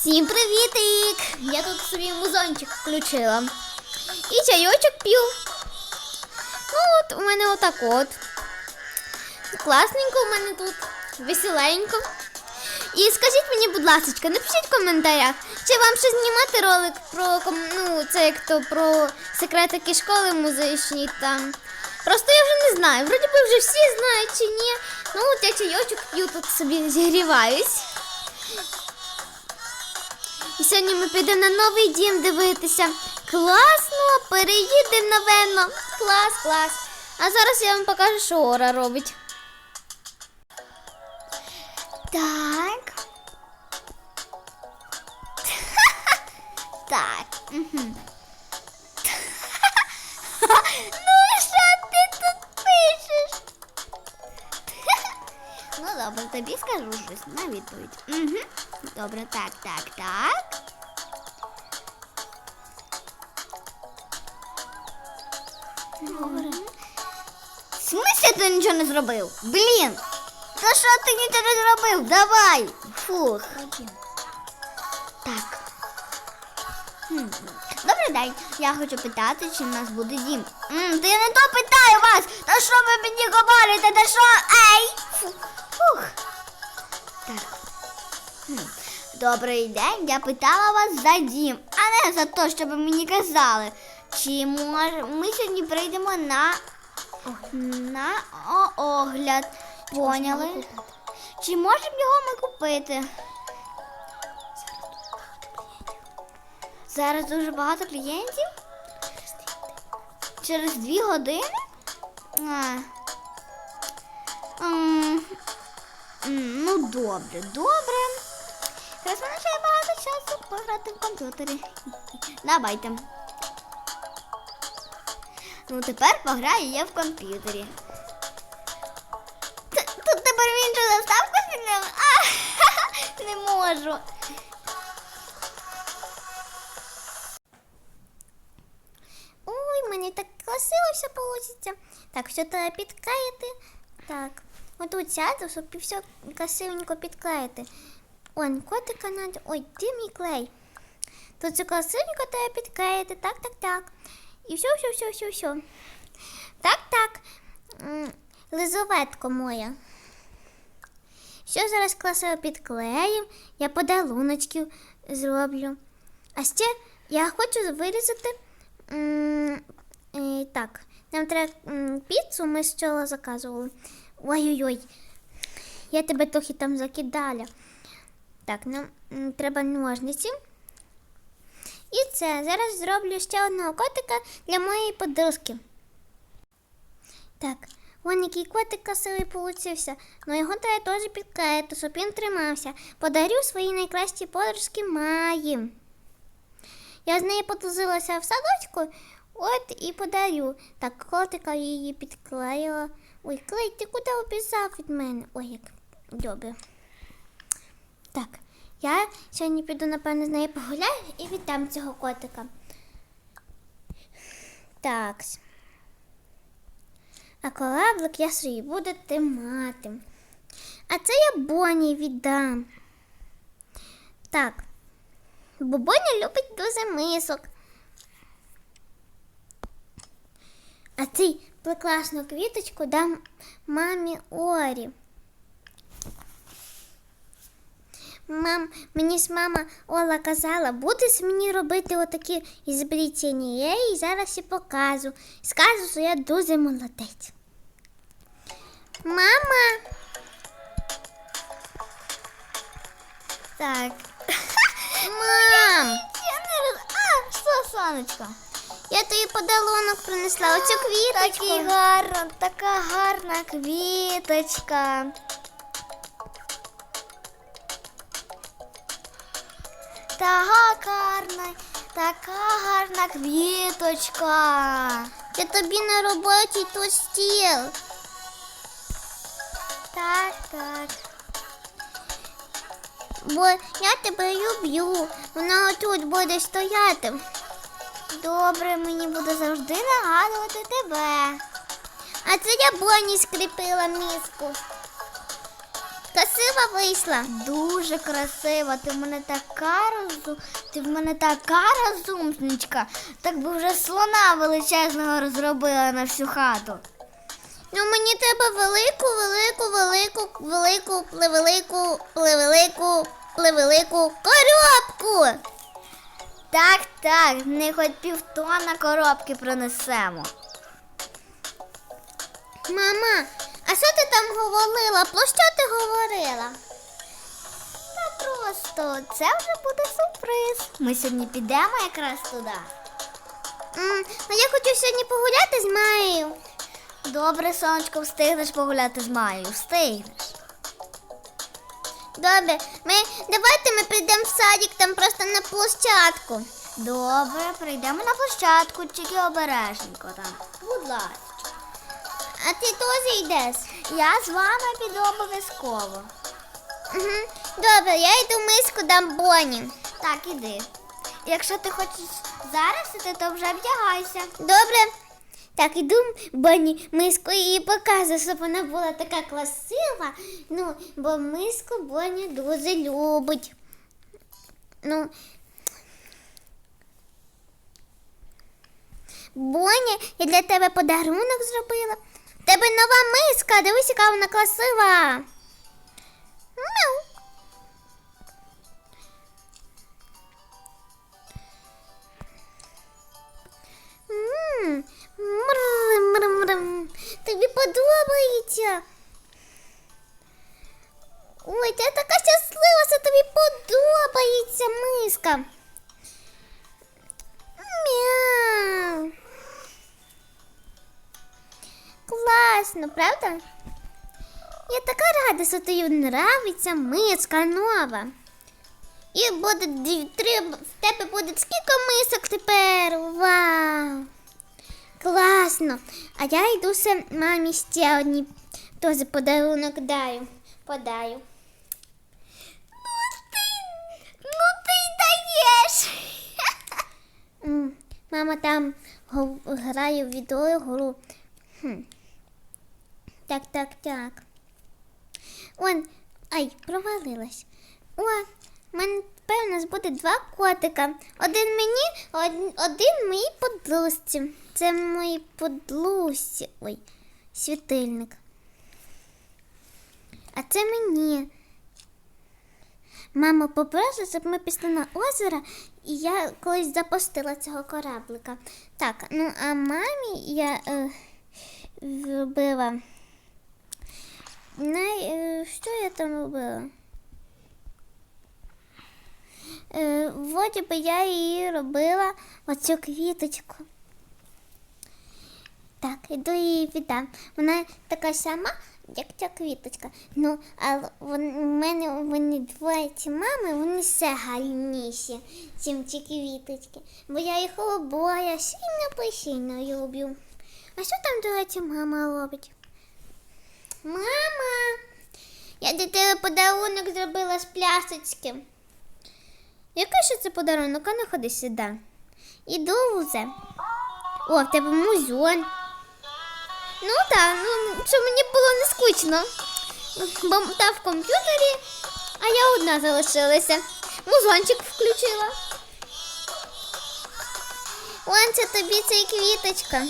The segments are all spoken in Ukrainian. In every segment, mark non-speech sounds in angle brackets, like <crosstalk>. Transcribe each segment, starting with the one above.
Всім привітик! Я тут собі музончик включила. І чайочок п'ю. Ну от у мене отак от. Класненько у мене тут, веселенько. І скажіть мені, будь ласка, напишіть в коментарях, чи вам ще знімати ролик про ну, це як то про секретики школи музичні там. Просто я вже не знаю. Вроді би вже всі знають чи ні. Ну от я чайочок п'ю тут собі зігріваюсь. І сьогодні ми підемо на новий дім дивитися. Класно, переїдемо на Венно. Клас, клас. А зараз я вам покажу, що Ора робить. Так. <laughs> так. Угу. <laughs> ну, що ти тут пишеш? <laughs> ну, добре, тобі скажу щось на відповідь. Угу. Добре, так, так, так. Ти нічого не зробив? Блін! Та що ти нічого не зробив? Давай! Фух. Так. Хм. Добрий день. Я хочу питати, чи в нас буде дім. М, та я не то питаю вас! Та що ви мені говорите? Та що? Ей! Фух. Так. Хм. Добрий день. Я питала вас за дім, а не за те, що ви мені казали. Чи може ми сьогодні прийдемо на, на огляд? Поняли? Чи можемо його ми купити? Зараз дуже багато клієнтів. Через дві години? А. М, м, Ну, добре, добре. Зараз мене ще багато часу пограти в комп'ютері. Давайте. Ну, тепер пограю я в комп'ютері. Тут тепер в іншу заставку змінив? <laughs> Не можу. Ой, мені так красиво все вийде. Так, все треба підклеїти. Так, отут сяду, щоб все красивенько підклеїти. Он, котика надо. Ой, де мій клей? Тут все красивенько треба підклеїти. Так, так, так. І все, все, все, все, все. Так, так. Лизоветко моя. Що зараз красиво підклеїм, я подаруночків зроблю. А ще я хочу вирізати. е, так, нам треба піцу, ми з чого заказували. Ой-ой-ой. Я тебе трохи там закидала. Так, нам треба ножниці. І це. Зараз зроблю ще одного котика для моєї подружки. Так, вон який котик красивий получився. Ну його треба теж підклеїти, щоб він тримався. Подарю своїй найкращій подружці Маї. Я з нею потузилася в садочку, от і подарю. Так, котика її підклеїла. Ой, клей, ти куди обіцяв від мене? Ой, як добре. Так, я сьогодні піду, напевно, з нею погуляю і віддам цього котика. Так. А кораблик я собі буду тримати. А це я Боні віддам. Так. Бо Боня любить дуже мисок. А цей прекрасну квіточку дам мамі Орі. Мам, мені ж мама Ола казала, будеш мені робити отакі ізобретення. Я їй зараз і покажу. Скажу, що я дуже молодець. Мама. Так. <laughs> Мам. Я не роз... А, що, сонечко? Я тобі подарунок принесла, оцю квіточку. Така гарна, така гарна квіточка. Така гарна, така гарна квіточка. Я тобі на роботі тут стіл. Так, так. Бо я тебе люблю. Вона отут буде стояти. Добре, мені буде завжди нагадувати тебе. А це я Боні скріпила міску. Красива вийшла. Дуже красиво. Ти в мене така розум... Ти в мене така розумничка. Так би вже слона величезного розробила на всю хату. Ну мені треба велику, велику, велику, велику, плевелику, плевелику, плевелику коробку. Так, так, не хоч півтона коробки пронесемо. Мама, а що ти там говорила? Про що ти говорила? Та просто це вже буде сюрприз. Ми сьогодні підемо якраз туди. М, а я хочу сьогодні погуляти з Маєю. Добре, сонечко, встигнеш погуляти з Маєю, встигнеш. Добре, ми давайте ми прийдемо в садик там просто на площадку. Добре, прийдемо на площадку, тільки обережненько там. Будь ласка. А ти теж йдеш? Я з вами піду обов'язково. Угу. Добре, я йду миску дам Боні. Так, іди. Якщо ти хочеш зараз іти, то вже вдягайся. Добре. Так, іду Боні миску її показую, щоб вона була така красива. Ну, бо миску Боні дуже любить. Ну. Боня, я для тебе подарунок зробила. Тебе нова миска, дивись, яка вона красива. Мяу. М, мрм-мрм-мрм. Тобі подобається. Ой, ти така щаслива, що тобі подобається миска. Мяу. Класно, правда? Я така рада, що тобі нравиться миска нова. І буде три, в тебе буде скільки мисок тепер. Вау! Класно. А я йду ще мамі ще одні теж подарунок даю. Подаю. Ну ти, ну ти даєш. <laughs> Мама там грає в відеоігру. Хм. Так, так, так. Он, ай, провалилась. О, в мене тепер у нас буде два котика. Один мені, один, один моїй подружці. Це моїй подружці. Ой, світильник. А це мені. Мама попросила, щоб ми пішли на озеро, і я колись запустила цього кораблика. Так, ну а мамі я е, робила. Най, е, що я там робила? Е, вроді би я її робила оцю квіточку. Так, іду її віддам. Вона така сама, як ця квіточка. Ну, вон, у мене вони двоє ці мами, вони все гарніші, ніж ці квіточки. Бо я їх обоє сильно постійно люблю. А що там, до речі, мама робить? Мама, я для тебе подарунок зробила з плясочки. Який ще це подарунок? А ну ходи сюди. Іду вже. О, в тебе музон. Ну так, ну, щоб мені було не скучно. Бо та в комп'ютері, а я одна залишилася. Музончик включила. Вон це тобі ця квіточка.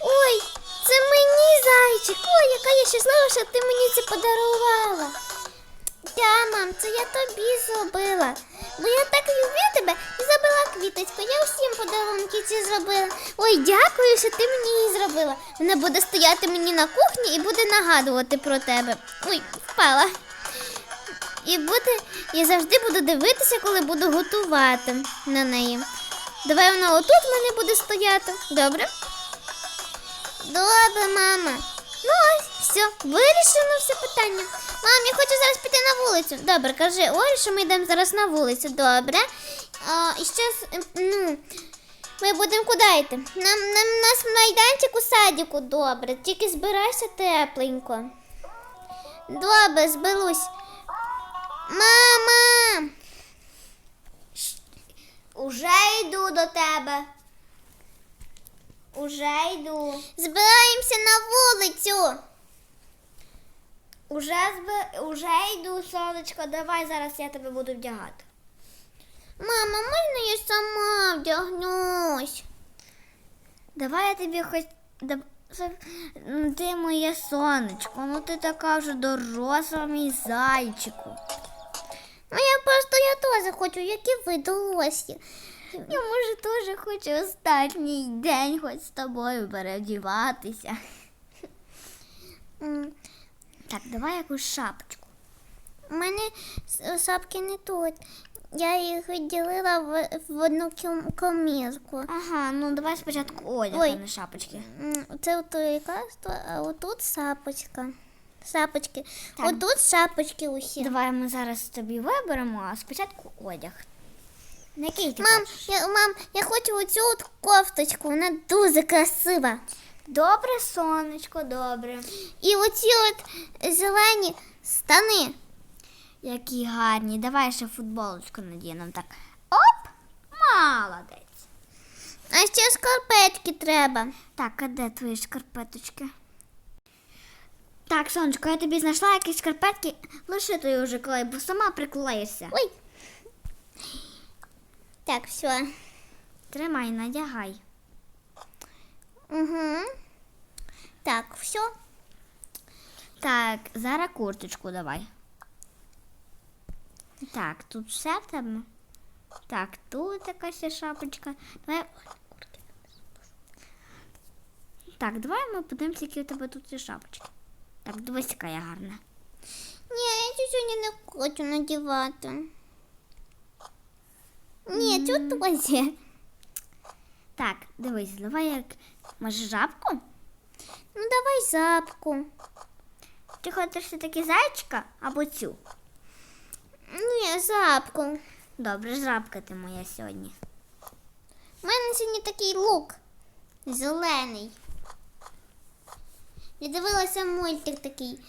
Ой, це мені зайчик. Ой, яка я щаслива, що ти мені це подарувала. Та, мам, це я тобі зробила. Бо я так люблю тебе і зробила квіточку. Я всім подарунки ці зробила. Ой, дякую, що ти мені її зробила. Вона буде стояти мені на кухні і буде нагадувати про тебе. Ой, впала. І буде, я завжди буду дивитися, коли буду готувати на неї. Давай вона отут в мене буде стояти. Добре? Добре, мама. Ну ось, все, вирішено все питання. Мам, я хочу зараз піти на вулицю. Добре, кажи Олі, що ми йдемо зараз на вулицю. Добре. А, і ще, ну, ми будемо куди йти? Нам, нам нас майданчик у садіку, добре. Тільки збирайся тепленько. Добре, зберусь. Мама! Уже йду до тебе. Уже йду. Збираємося на вулицю. Уже, зби... Уже йду, сонечко, давай зараз я тебе буду вдягати. Мама, можна я сама вдягнусь? Давай я тобі хоч. Ти моє сонечко, ну ти така вже доросла, мій зайчику. Ну я просто я теж хочу, як і ви дорослі. Я може теж хочу останній день хоч з тобою перевдіватися. М, Так, давай якусь шапочку. У мене шапки не тут. Я їх відділила в, в одну комірку. Ага, ну давай спочатку одяг, а не шапочки. Це ото лекарство, а отут шапочка. Шапочки. Так. Отут шапочки усі. Давай ми зараз тобі виберемо, а спочатку одяг. Який ти Мам, хочеш? я, мам, я хочу оцю от кофточку, вона дуже красива. Добре, сонечко, добре. І оці от зелені штани. Які гарні. Давай ще футболочку надінемо. Так. Оп! Молодець. А ще шкарпетки треба. Так, а де твої шкарпеточки? Так, сонечко, я тобі знайшла якісь шкарпетки. Лиши ти вже клей, бо сама приклеїшся. Ой. Так, все. Тримай, надягай. Угу. Так, все. Так, зараз курточку давай. Так, тут все в тебе. Так, тут якась ще шапочка. Давай. Так, давай ми подивимося, які у тебе тут є шапочки. Так, дивись, яка я гарна. Ні, я сьогодні не хочу надівати. Ні, цю теж. Так, дивись, давай як. Може жабку? Ну давай запку. Ти хочеш все-таки зайчика або цю? Ні, запку. Добре, жабка ти моя сьогодні. У мене сьогодні такий лук. Зелений. Я дивилася мультик такий.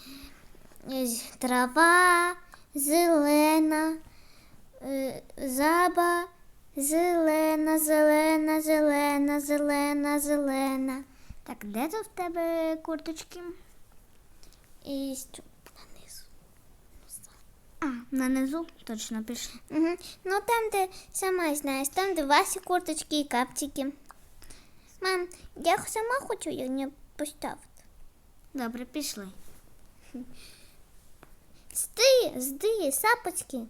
Трава зелена, жаба зелена, зелена, зелена, зелена, зелена. Так, де тут в тебе курточки? І що нанизу. А, нанизу точно пішли. Угу. Ну там, де сама знаєш, там, де ваші курточки і капчики. Мам, я сама хочу їх не поставити. Добре, пішли. Сти, зди, сапочки.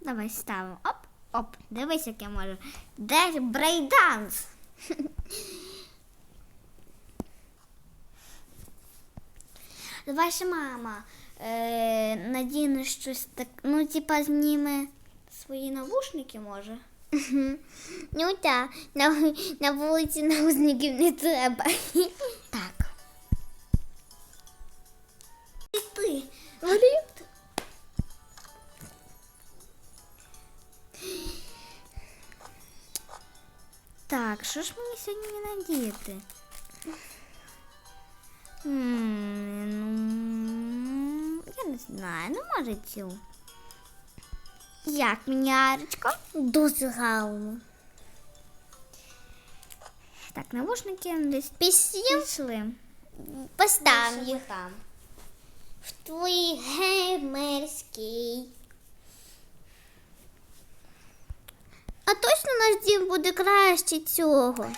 Давай ставимо. Оп, оп. Дивись, як я можу. Де брейданс? <laughs> Давай ще мама е, надіне щось так, ну, типа зніме свої навушники, може. <laughs> Мгм. Ну так, на, на вулиці наузників не треба. Так. І ти, Валют. Так, що ж мені сьогодні надіяти? Ну, я не знаю, ну може цю. Як мені, Арочко? Дуже гарно. Так, навушники десь Пісім пішли. постав їх там. в твій геймерський. А точно наш дім буде краще цього.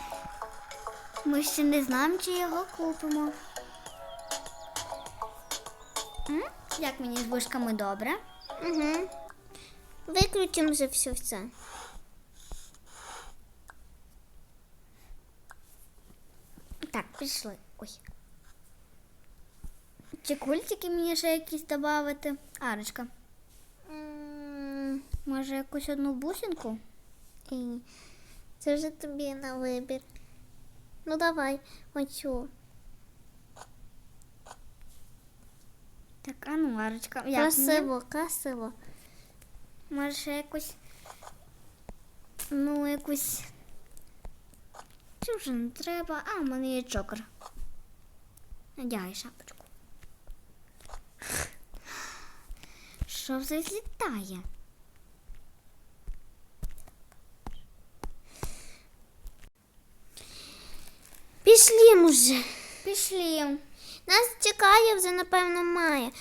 Ми ще не знаємо, чи його купимо. М? Як мені з вишками добре? Угу. Виключимо вже все це. Так, пішли. Ой. Чи культики мені ще якісь додати? Арочка, М, може якусь одну бусинку? І Це вже тобі на вибір. Ну давай, оцю. Так, а ну, Арочка, як мені? Красиво, красиво. Може ще якусь. Ну, якусь. Чи вже не треба? А, в мене є чокер. Надягай шапочку. Що вже злітає? Пішли вже. Пішли. Нас чекає вже, напевно, має.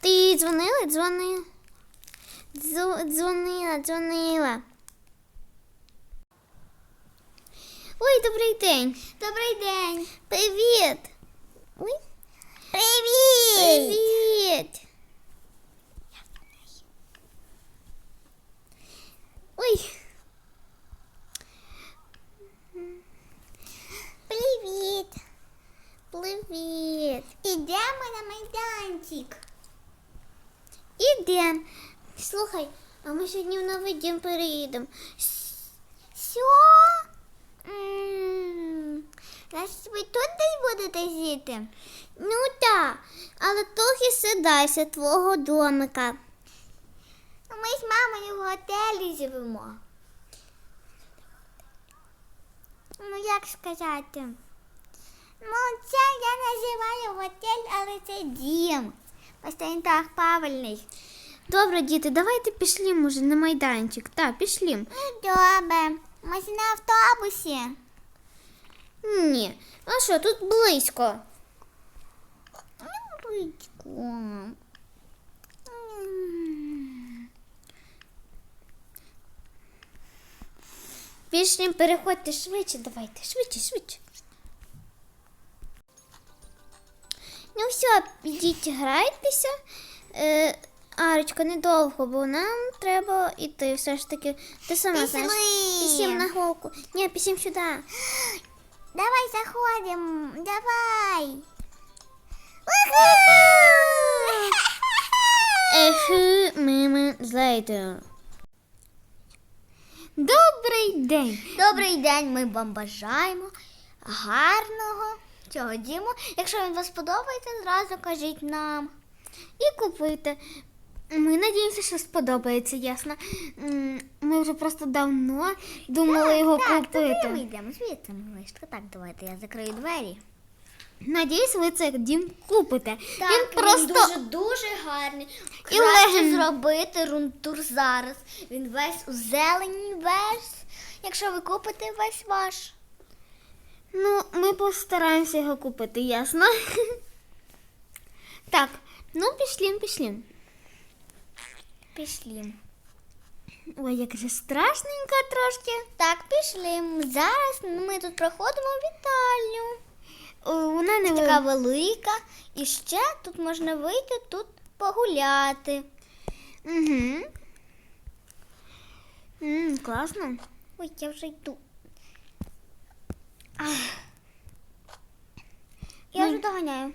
Ти їй дзвонила? Дзвони. Дзу- Дзвонила, дзвонила. Ой, добрий день. Добрий день. Привіт. Ой. Привіт. Привіт. Ой. Привіт. Привіт. Ідемо на майданчик. Ідем. Слухай, а ми сьогодні в новий дім переїдемо. Що? Значить, ви тут десь будете жити? Ну так, але трохи сідайся твого домика. Ми з мамою в готелі живемо. Ну, як сказати? Ну, я називаю готель, але це дім. Просто так правильний. Добре, діти, давайте пішли, може, на майданчик. Так, пішли. Ну, добре. Ми ж на автобусі. Ні. А що, тут близько. Ну, Ручку. М. Пішли, переходьте швидше, давайте, швидше, швидше. Ну все, ідіть грайтеся. Е, Арочка, недовго, бо нам треба йти все ж таки. Ти сама знаєш. Пісім на голку. Ні, пісім сюди. Давай заходим. Давай. A few moments later. Добрий день. Добрий день, ми вам бажаємо гарного цього діму. Якщо він вас подобається, зразу кажіть нам. І купуйте. Ми надіємося, що сподобається, ясно. Ми вже просто давно думали його так, купити. тоді ми йдемо звідси, малишка. Так, давайте я закрию двері. Надіюсь, ви цей дім купите. Так, він просто дуже дуже гарний. І Краще леген. зробити рунтур зараз. Він весь у зелені, весь. Якщо ви купите весь ваш. Ну, ми постараємося його купити, ясно. так, ну пішлім, пішлім. Пішли. Ой, як же страшненько трошки. Так, пішли. Зараз ми тут проходимо вітальню. О, Вона не Така велика. І ще тут можна вийти тут погуляти. Угу. М, класно. Ой, я вже йду. Я Ну. вже доганяю.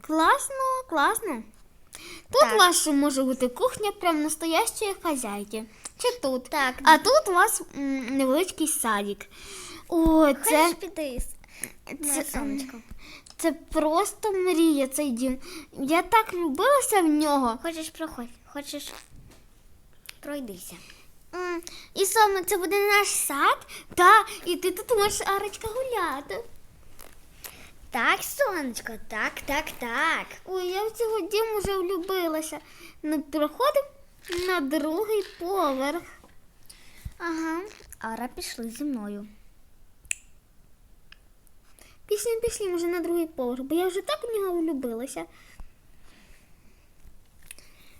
Класно, класно. Тут Так. у вас може бути кухня прям настоящої хазяйки. Чи тут? Так. А тут у вас м, невеличкий садик. О, це, Хочеш піти? Це, сонечко. це просто мрія цей дім. Я так любилася в нього. Хочеш проходь, хочеш пройдися. І саме це буде наш сад, та, і ти тут можеш Арочка гуляти. Так, сонечко, так, так, так. Ой, я в цього дім вже влюбилася. Ну, переходимо на другий поверх. Ага. Ара пішли зі мною. Після пішли вже на другий поверх, бо я вже так в нього влюбилася.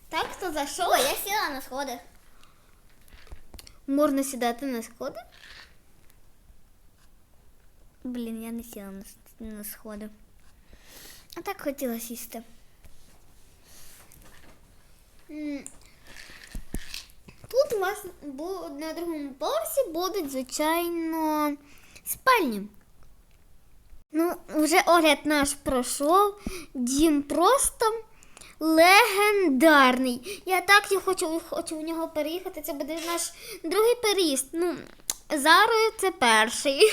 Так, хто зайшов? Я сіла на сходах. Можна сідати на сходи. Блін, я не сіла на, с- на сходи. А так хотіла сісти. М. Тут у вас бу- на другому поверсі будуть, звичайно, спальні. Ну, вже огляд наш пройшов. Дім просто Легендарний. Я так і хочу, хочу в нього переїхати. Це буде наш другий переїзд. Ну, зараз це перший. <laughs>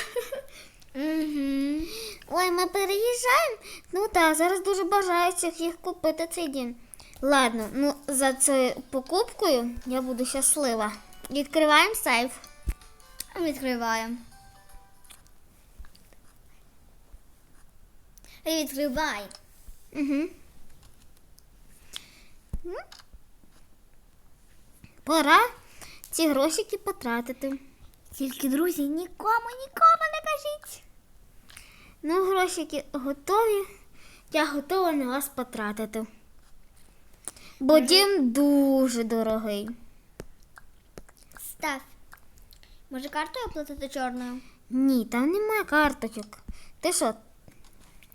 Угу. Ой, ми переїжджаємо. Ну так, зараз дуже бажаючих їх купити цей дім. Ладно, ну за цією покупкою я буду щаслива. Відкриваємо сейф. Відкриваємо. Відкривай. Угу. Пора ці грошики потратити. Тільки, друзі, нікому, нікому не кажіть. Ну, грошики готові. я готова на вас потратити. Бо дім дуже дорогий. Став. Може картою оплатити чорною? Ні, там немає карточок. Ти що?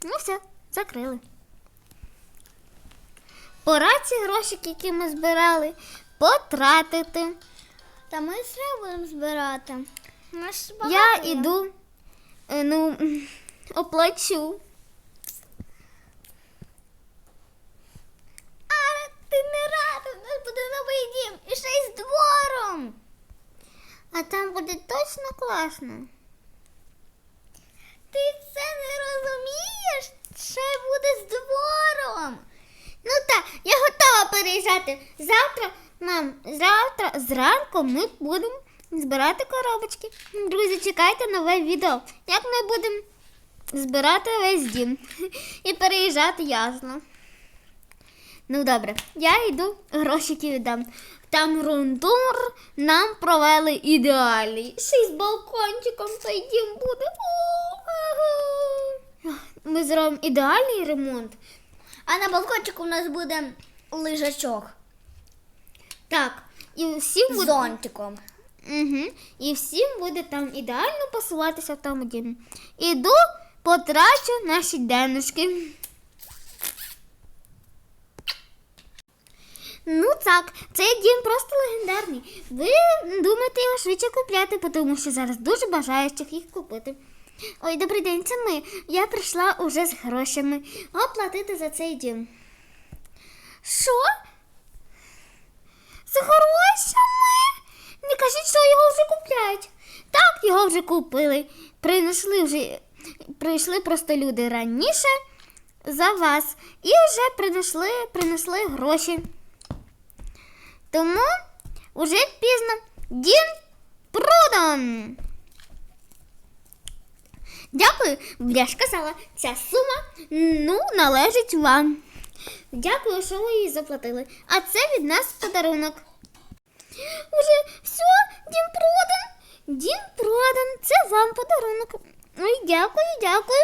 Ну все, закрили. Пора ці грошики, які ми збирали, потратити. Та ми все будемо збирати. Ми Я є. іду, е, ну, <laughs> оплачу. А ти не рада, в нас буде новий дім і ще й з двором. А там буде точно класно. Ти це не розумієш? Ще буде з двором. Переїжджати. Завтра, мам, завтра зранку ми будемо збирати коробочки. Друзі, чекайте нове відео. Як ми будемо збирати весь дім <laughs> і переїжджати ясно. Ну добре, я йду, грошики віддам. Там рундур нам провели ідеальний. Ще й з балкончиком цей дім буде. Ми зробимо ідеальний ремонт. А на балкончику у нас буде лежачок Так, і всім буде, зонтиком. угу, і всім буде там ідеально посуватися в тому дімі. Іду, потрачу наші денежки. Ну так, цей дім просто легендарний. Ви думаєте його швидше купляти, тому що зараз дуже бажаючих їх купити. Ой, добрий день, це ми. Я прийшла уже з грошами оплатити за цей дім. Що? З грошами? Не кажіть, що його вже купляють. Так, його вже купили. Принесли вже, прийшли просто люди раніше за вас і вже принесли, принесли гроші. Тому вже пізно дім продан. Дякую, я ж казала, ця сума ну, належить вам. Дякую, що ви її заплатили. А це від нас подарунок. Уже все, дім продан. Дім продан. Це вам подарунок. Ой, дякую, дякую.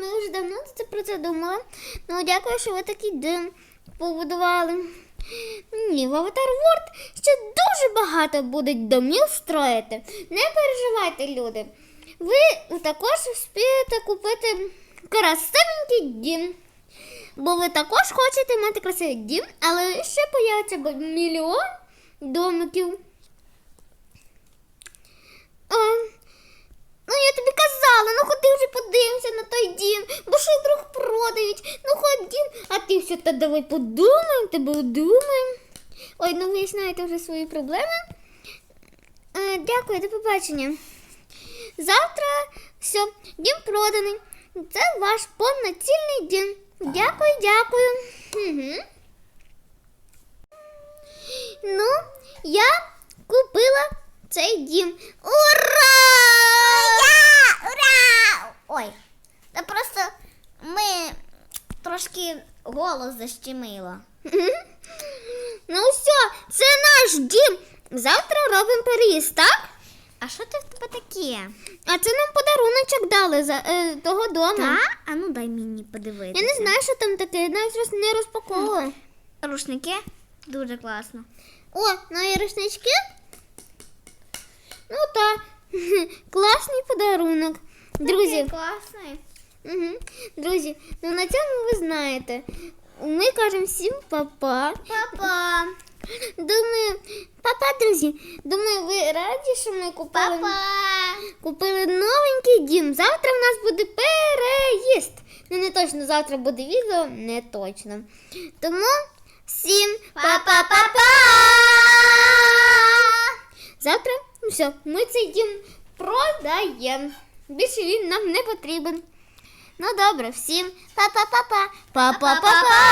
Ми вже давно про це думали. Ну, дякую, що ви такий дим побудували. Ні, в Аватар World ще дуже багато будуть домів строїти. Не переживайте, люди. Ви також успієте купити красивенький дім. Бо ви також хочете мати красивий дім, але ще появиться мільйон домиків. А, ну, я тобі казала, ну ходи вже подивимося на той дім, бо що вдруг продають. Ну ходім, а ти все та давай подумаємо, тебе думаємо. Ой, ну ви знаєте вже свої проблеми. Е, дякую, до побачення. Завтра все, дім проданий. Це ваш повноцінний дім. Дякую, дякую. Угу. Ну, я купила цей дім. Ура! Ура! Ой, та просто ми трошки голос защемило. Ну все, це наш дім. Завтра робимо переїзд, так? А що це в тебе таке? А це нам подаруночок дали за е, того дому. Та? А ну дай мені подивитися. Я не знаю, що там таке, я навіть роз- не розпаковувала. Рушники? Дуже класно. О, нові рушнички. Ну так, <laughs> класний подарунок. Друзі, класний. угу. друзі, ну на цьому ви знаєте. Ми кажемо всім па-па. Папа. Думаю, папа, друзі. Думаю, ви раді, що ми купили, Папа. купили новенький дім. Завтра в нас буде переїзд. Ну, не точно завтра буде відео, не точно. Тому всім па-па-па-па! Завтра, ну все, ми цей дім продаємо. Більше він нам не потрібен. Ну добре, всім па-па-па-па. Па-па-па-па.